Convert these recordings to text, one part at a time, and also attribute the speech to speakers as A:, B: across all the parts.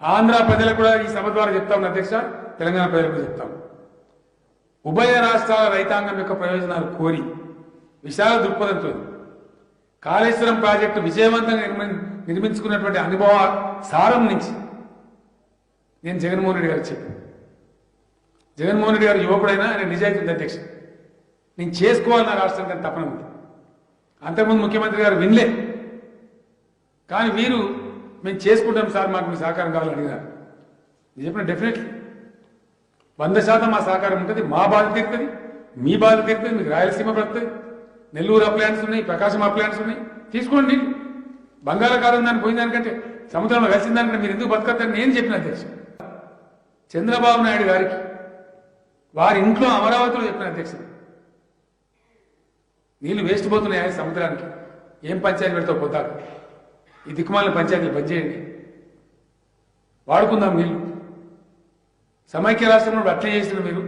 A: ఆంధ్ర ప్రజలకు కూడా ఈ సభ ద్వారా చెప్తాం అధ్యక్ష తెలంగాణ ప్రజలకు కూడా చెప్తాం ఉభయ రాష్ట్రాల రైతాంగం యొక్క ప్రయోజనాలు కోరి విశాల దృక్పథంతో కాళేశ్వరం ప్రాజెక్టు విజయవంతంగా నిర్మించుకున్నటువంటి అనుభవ సారం నుంచి నేను జగన్మోహన్ రెడ్డి గారికి చెప్పాను. జగన్మోహన్ రెడ్డి గారు యువకుడైనా ఆయన నిజాయితీ ఉంది అధ్యక్ష. నేను చేసుకోవాలి నా రాష్ట్రానికి తపన ఉంది. అంతకుముందు ముఖ్యమంత్రి గారు వినలే. కానీ వీరు మేము చేసుకుంటాం సార్ మాకు మీ సహకారం కావాలని అడిగినారు. నేను చెప్పిన డెఫినెట్లీ వంద శాతం మా సహకారం ఉంటుంది మా బాధ తీరుతుంది మీ బాధ తీరుతుంది మీకు రాయలసీమ పడుతుంది నెల్లూరు అప్లాంట్స్ ఉన్నాయి ప్రకాశం అప్లాంట్స్ ఉన్నాయి. తీసుకోండి. నీళ్ళు బంగాళాఖాతం దాన్ని పోయిన దానికంటే సముద్రంలో కలిసిన దానికంటే మీరు ఎందుకు బతకద్దని నేను చెప్పిన అధ్యక్ష. చంద్రబాబు నాయుడు గారికి వారి ఇంట్లో అమరావతిలో చెప్పిన అధ్యక్షుడు నీళ్ళు వేస్ట్ పోతున్నాయి సముద్రానికి. ఏం పంచాయతీ పెడతావు పోతారు ఈ దిక్కుమాలిన పంచాయతీలు పనిచేయండి చేయండి. వాడుకుందాం మీరు సమైక్య రాష్ట్రంలో అట్లే చేసిన మీరు.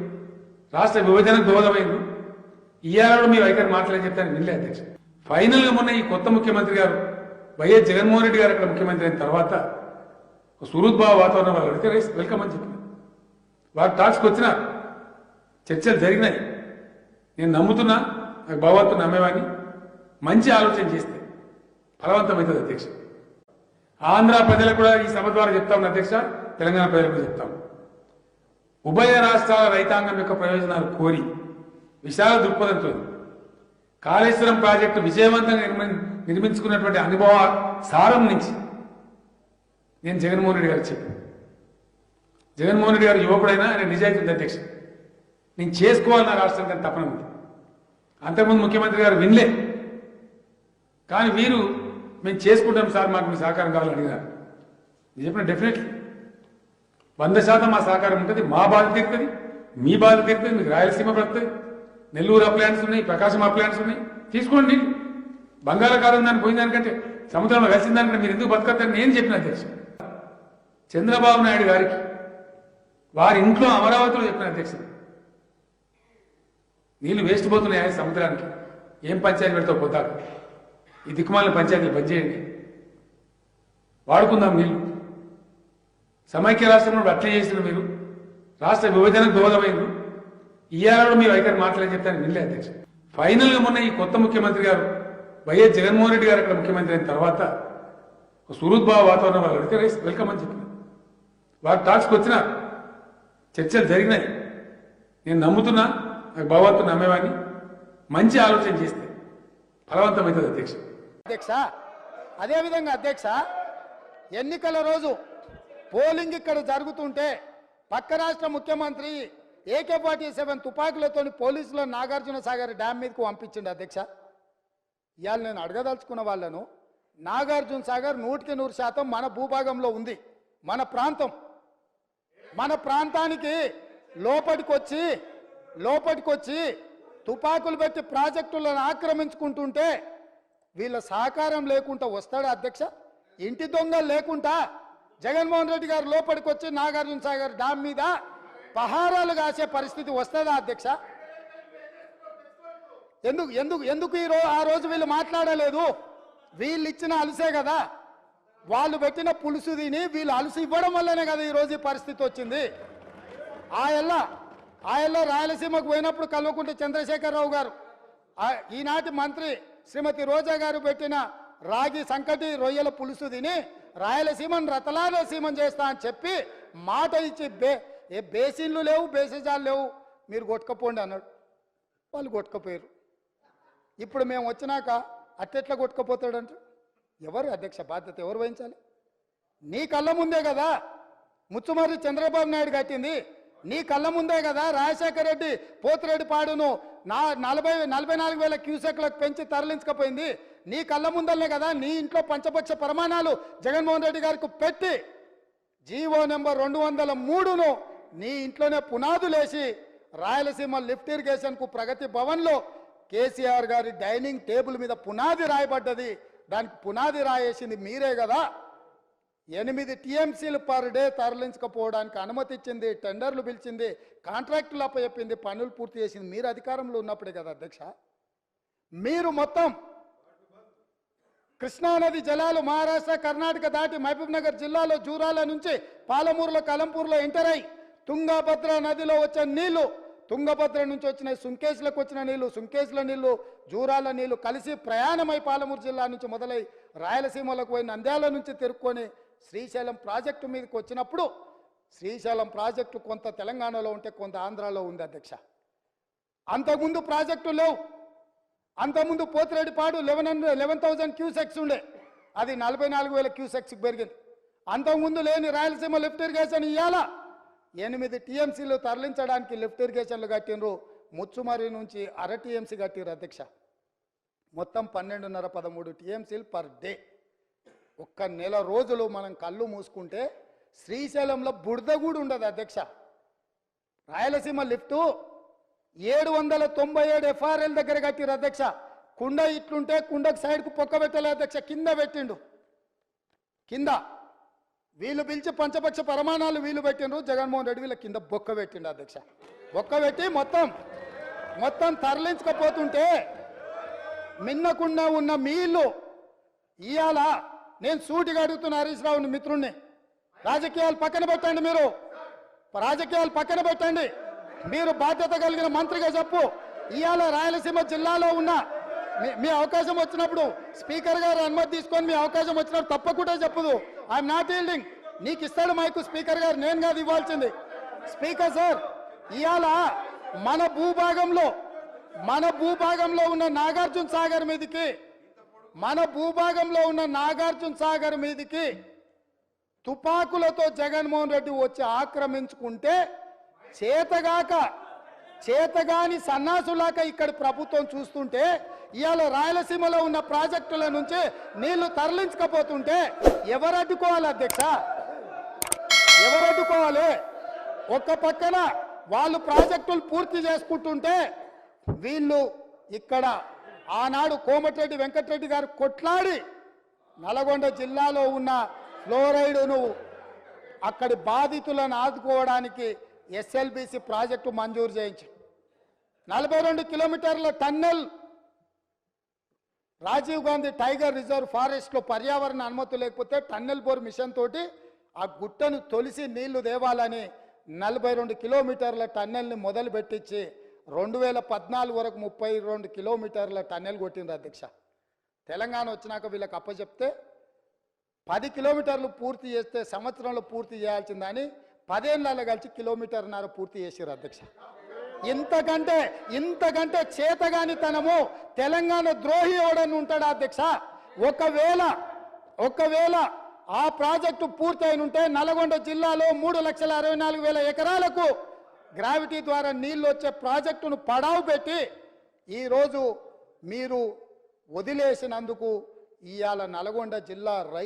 A: రాష్ట్ర విభజనకు దోహదమైంది. ఇయ్యాలను మీ వైఖరి మాట్లాడి చెప్తాను వినలే అధ్యక్ష ఫైనల్గా ఉన్న మొన్న ఈ కొత్త ముఖ్యమంత్రి గారు వైఎస్ జగన్మోహన్ రెడ్డి గారు అక్కడ ముఖ్యమంత్రి అయిన తర్వాత ఒక సుహృద్భావ వాతావరణం వాళ్ళు అడిగితే రైస్ వెల్కమ్ అని చెప్పారు వారు టాక్స్కి వచ్చినారు చర్చలు జరిగినాయి. నేను నమ్ముతున్నా నాకు భగవంతుని నమ్మేవాడిని. మంచి ఆలోచన చేస్తే ఫలవంతమవుతుంది అధ్యక్ష ఆంధ్ర ప్రజలకు కూడా ఈ సభ ద్వారా చెప్తాం అధ్యక్ష తెలంగాణ ప్రజలకు కూడా చెప్తాం ఉభయ రాష్ట్రాల రైతాంగం యొక్క ప్రయోజనాలు కోరి విశాల దృక్పథంతో కాళేశ్వరం ప్రాజెక్టు విజయవంతంగా నిర్మించుకున్నటువంటి అనుభవ సారం నుంచి నేను జగన్మోహన్ రెడ్డి గారికి చెప్పాను. జగన్మోహన్ రెడ్డి గారు యువకుడైనా ఆయన నిజాయితీ అధ్యక్ష. నేను చేసుకోవాలి నా రాష్ట్రానికి తప్పన ఉంది. అంతకుముందు ముఖ్యమంత్రి గారు వినలే. కానీ వీరు మేము చేసుకుంటాం సార్ మాకు మీ సహకారం కావాలని అడిగినారు. నేను చెప్పిన డెఫినెట్లీ వంద శాతం మా సహకారం ఉంటుంది మా బాధ తీరుతుంది మీ బాధ తీరుతుంది మీకు రాయలసీమ పడుతుంది నెల్లూరు అప్లయన్స్ ఉన్నాయి ప్రకాశం అప్లాంట్స్ ఉన్నాయి. తీసుకోండి. బంగాళాఖాతం దాన్ని పోయిన దానికంటే సముద్రంలో కలిసిన దానికంటే మీరు ఎందుకు బతకద్దని నేను చెప్పిన అధ్యక్ష. చంద్రబాబు నాయుడు గారికి వారి ఇంట్లో అమరావతిలో చెప్పిన అధ్యక్షుడు నీళ్ళు వేస్ట్ పోతున్నాయి సముద్రానికి. ఏం పంచాయతీ పెడతావు పోతారు ఈ దిక్కుమాలిన పంచాయతీలు పనిచేయండి చేయండి. వాడుకుందాం నీళ్ళు సమైక్య రాష్ట్రంలో అట్లే చేసిన మీరు. రాష్ట్ర విభజనకు దోహదమైంది. ఇయ్యాలలో మీ వైఖరి మాట్లాడి చెప్తాను వినలే అధ్యక్ష. ఫైనల్గా మొన్న ఈ కొత్త ముఖ్యమంత్రి గారు వైఎస్ జగన్మోహన్ రెడ్డి గారు అక్కడ ముఖ్యమంత్రి అయిన తర్వాత ఒక సుహృద్భావ వాతావరణం వాళ్ళు అడిగితే రైస్ వెల్కమ్ అని చెప్పిన వారు టాక్స్కి వచ్చినారు చర్చలు జరిగినాయి. నేను నమ్ముతున్నా నాకు భగవంతుని నమ్మేవాడిని. మంచి ఆలోచన చేస్తే ఫలవంతమవుతుంది అధ్యక్ష.
B: అధ్యక్ష? అదేవిధంగా అధ్యక్ష ఎన్నికల రోజు పోలింగ్ ఇక్కడ జరుగుతుంటే పక్క రాష్ట్ర ముఖ్యమంత్రి ఏకే ఫార్టీ సెవెన్ తుపాకులతో పోలీసులు నాగార్జున సాగర్ డ్యామ్ మీదకు పంపించిండు అధ్యక్ష. ఇవాళ నేను అడగదలుచుకున్న వాళ్ళను నాగార్జున సాగర్ నూటికి నూరు శాతం మన భూభాగంలో ఉంది మన ప్రాంతం. మన ప్రాంతానికి లోపటికొచ్చి లోపటికొచ్చి తుపాకులు పెట్టి ప్రాజెక్టులను ఆక్రమించుకుంటుంటే వీళ్ళ సహకారం లేకుండా వస్తాడా అధ్యక్ష? ఇంటి దొంగలు లేకుండా జగన్మోహన్ రెడ్డి గారు లోపలికి వచ్చి నాగార్జున సాగర్ డామ్ మీద పహారాలు కాసే పరిస్థితి వస్తుందా అధ్యక్ష? ఎందుకు ఎందుకు ఎందుకు ఈ రో ఆ రోజు వీళ్ళు మాట్లాడలేదు? వీళ్ళు ఇచ్చిన అలసే కదా. వాళ్ళు పెట్టిన పులుసు తిని వీళ్ళు అలసి ఇవ్వడం వల్లనే కదా ఈరోజు ఈ పరిస్థితి వచ్చింది. ఆయల్ల ఆయల్లో రాయలసీమకు పోయినప్పుడు కల్వకుంట్ల చంద్రశేఖరరావు గారు ఈనాటి మంత్రి శ్రీమతి రోజా గారు పెట్టిన రాగి సంకటి రొయ్యల పులుసు తిని రాయలసీమను రతలాలసీమం చేస్తా అని చెప్పి మాట ఇచ్చి బే ఏ బేసిన్లు లేవు బేసిజాలు లేవు. మీరు కొట్టుకపోండి అన్నాడు. వాళ్ళు కొట్టుకపోయారు. ఇప్పుడు మేము వచ్చినాక అట్టెట్లా కొట్టుకపోతాడంట? ఎవరు అధ్యక్ష బాధ్యత ఎవరు వహించాలి? నీ కళ్ళ ముందే కదా ముచ్చుమర్రి చంద్రబాబు నాయుడు కట్టింది. నీ కళ్ళ ముందే కదా రాజశేఖర రెడ్డి పోతిరెడ్డి పాడును నా నలభై నలభై నాలుగు వేల క్యూసెక్లకు పెంచి తరలించకపోయింది. నీ కళ్ళ ముందలనే కదా నీ ఇంట్లో పంచపక్ష ప్రమాణాలు జగన్మోహన్ రెడ్డి గారికి పెట్టి జీవో నెంబర్ రెండు వందల మూడును నీ ఇంట్లోనే పునాదులేసి రాయలసీమ లిఫ్ట్ ఇరిగేషన్కు ప్రగతి భవన్లో కేసీఆర్ గారి డైనింగ్ టేబుల్ మీద పునాది రాయబడ్డది. దానికి పునాది రాయేసింది మీరే కదా. ఎనిమిది టీఎంసీలు పర్ డే తరలించకపోవడానికి అనుమతి ఇచ్చింది టెండర్లు పిలిచింది కాంట్రాక్టులు అప్పచెప్పింది పనులు పూర్తి చేసింది. మీరు అధికారంలో ఉన్నప్పుడే కదా అధ్యక్ష? మీరు మొత్తం కృష్ణానది జలాలు మహారాష్ట్ర కర్ణాటక దాటి మహబూబ్ నగర్ జిల్లాలో జూరాల నుంచి పాలమూరులో కలంపూర్లో ఎంటర్ అయి తుంగభద్ర నదిలో వచ్చే నీళ్ళు తుంగభద్ర నుంచి వచ్చిన సుంకేసులకు వచ్చిన నీళ్ళు సుంకేశ్ల నీళ్ళు జూరాల నీళ్ళు కలిసి ప్రయాణమై పాలమూరు జిల్లా నుంచి మొదలై రాయలసీమలకు పోయి నంద్యాల నుంచి తెరుక్కొని శ్రీశైలం ప్రాజెక్టు మీదకి వచ్చినప్పుడు శ్రీశైలం ప్రాజెక్టు కొంత తెలంగాణలో ఉంటే కొంత ఆంధ్రాలో ఉంది అధ్యక్ష. అంతకుముందు ప్రాజెక్టు లేవు. అంతకుముందు Pothireddypadu eleven hundred eleven thousand cusecs ఉండే. అది నలభై నాలుగు వేల క్యూసెక్స్కి పెరిగింది. అంతకుముందు లేని రాయలసీమ లిఫ్ట్ ఇరిగేషన్ ఇవాళ ఎనిమిది టీఎంసీలు తరలించడానికి లిఫ్ట్ ఇరిగేషన్లు కట్టినరు ముచ్చుమరి నుంచి అర టీఎంసీ కట్టిరు అధ్యక్ష. మొత్తం పన్నెండున్నర పదమూడు టీఎంసీలు పర్ డే. ఒక్క నెల రోజులు మనం కళ్ళు మూసుకుంటే శ్రీశైలంలో బురద కూడా ఉండదు అధ్యక్ష. రాయలసీమ లిఫ్టు ఏడు వందల తొంభై ఏడు ఎఫ్ఆర్ఎల్ దగ్గర కట్టిరు అధ్యక్ష. కుండ ఇట్లుంటే కుండకు సైడ్కు పొక్క పెట్టలే అధ్యక్ష కింద పెట్టిండు. కింద. వీళ్ళు పిలిచి పంచపక్ష ప్రమాణాలు వీళ్ళు పెట్టిండ్రు జగన్మోహన్ రెడ్డి వీళ్ళ కింద బొక్క పెట్టిండు అధ్యక్ష. బొక్క పెట్టి మొత్తం మొత్తం తరలించకపోతుంటే మిన్నకుండా ఉన్న మీళ్ళు ఇవాళ నేను సూటిగా అడుగుతున్న హరీష్ రావుని మిత్రుణ్ణి. రాజకీయాలు పక్కన పెట్టండి మీరు. రాజకీయాలు పక్కన పెట్టండి. మీరు బాధ్యత కలిగిన మంత్రిగా చెప్పు. ఇవాళ రాయలసీమ జిల్లాలో ఉన్న మీ- మీ అవకాశం వచ్చినప్పుడు స్పీకర్ గారు అనుమతి తీసుకొని మీ అవకాశం వచ్చినప్పుడు తప్పకుండా చెప్పదు. ఐఎమ్ నాట్ ఈల్డింగ్ నీకు ఇస్తాడు మైకు స్పీకర్ గారు. నేను కాదు ఇవ్వాల్సింది. స్పీకర్ సార్ ఇవాళ మన భూభాగంలో మన భూభాగంలో ఉన్న నాగార్జున సాగర్ మీదకి మన భూభాగంలో ఉన్న నాగార్జున సాగర్ మీదకి తుపాకులతో జగన్మోహన్ రెడ్డి వచ్చి ఆక్రమించుకుంటే చేతగాక చేతగాని సన్నాసులాక ఇక్కడ ప్రభుత్వం చూస్తుంటే ఇవాళ రాయలసీమలో ఉన్న ప్రాజెక్టుల నుంచి నీళ్ళు తరలించకపోతుంటే ఎవరు అడ్డుకోవాలి అధ్యక్ష? ఎవరు అడ్డుకోవాలి? ఒక్క పక్కన వాళ్ళు ప్రాజెక్టులు పూర్తి చేసుకుంటుంటే వీళ్ళు ఇక్కడ ఆనాడు కోమటిరెడ్డి వెంకటరెడ్డి గారు కొట్లాడి నల్గొండ జిల్లాలో ఉన్న ఫ్లోరైడును అక్కడి బాధితులను ఆదుకోవడానికి ఎస్ఎల్బిసి ప్రాజెక్టు మంజూరు చేయించి నలభై రెండు కిలోమీటర్ల tunnel Rajiv Gandhi tiger reserve ఫారెస్ట్లో పర్యావరణ అనుమతి లేకపోతే టన్నెల్ బోర్ మిషన్ తోటి ఆ గుట్టను తొలిసి నీళ్ళు దేవాలని నలభై రెండు కిలోమీటర్ల టన్నెల్ని మొదలుపెట్టించి రెండు వేల పద్నాలుగు వరకు ముప్పై రెండు కిలోమీటర్ల టన్నెల్ కొట్టింది అధ్యక్ష. తెలంగాణ వచ్చినాక వీళ్ళకి అప్పచెప్తే పది కిలోమీటర్లు పూర్తి చేస్తే సంవత్సరంలో పూర్తి చేయాల్సిందని పదేళ్ళలో కలిసి కిలోమీటర్న్నర పూర్తి చేసారు అధ్యక్ష. ఇంతకంటే ఇంతకంటే చేతగానితనము తెలంగాణ ద్రోహి ఎవడని ఉంటాడా అధ్యక్ష? ఒకవేళ ఒకవేళ ఆ ప్రాజెక్టు పూర్తయినుంటే ఉంటే నల్గొండ జిల్లాలో మూడు లక్షల అరవై నాలుగు వేల ఎకరాలకు గ్రావిటీ ద్వారా నీళ్ళు వచ్చే ప్రాజెక్టును పడావు పెట్టి ఈరోజు మీరు వదిలేసినందుకు ఇవాళ నల్గొండ జిల్లా రై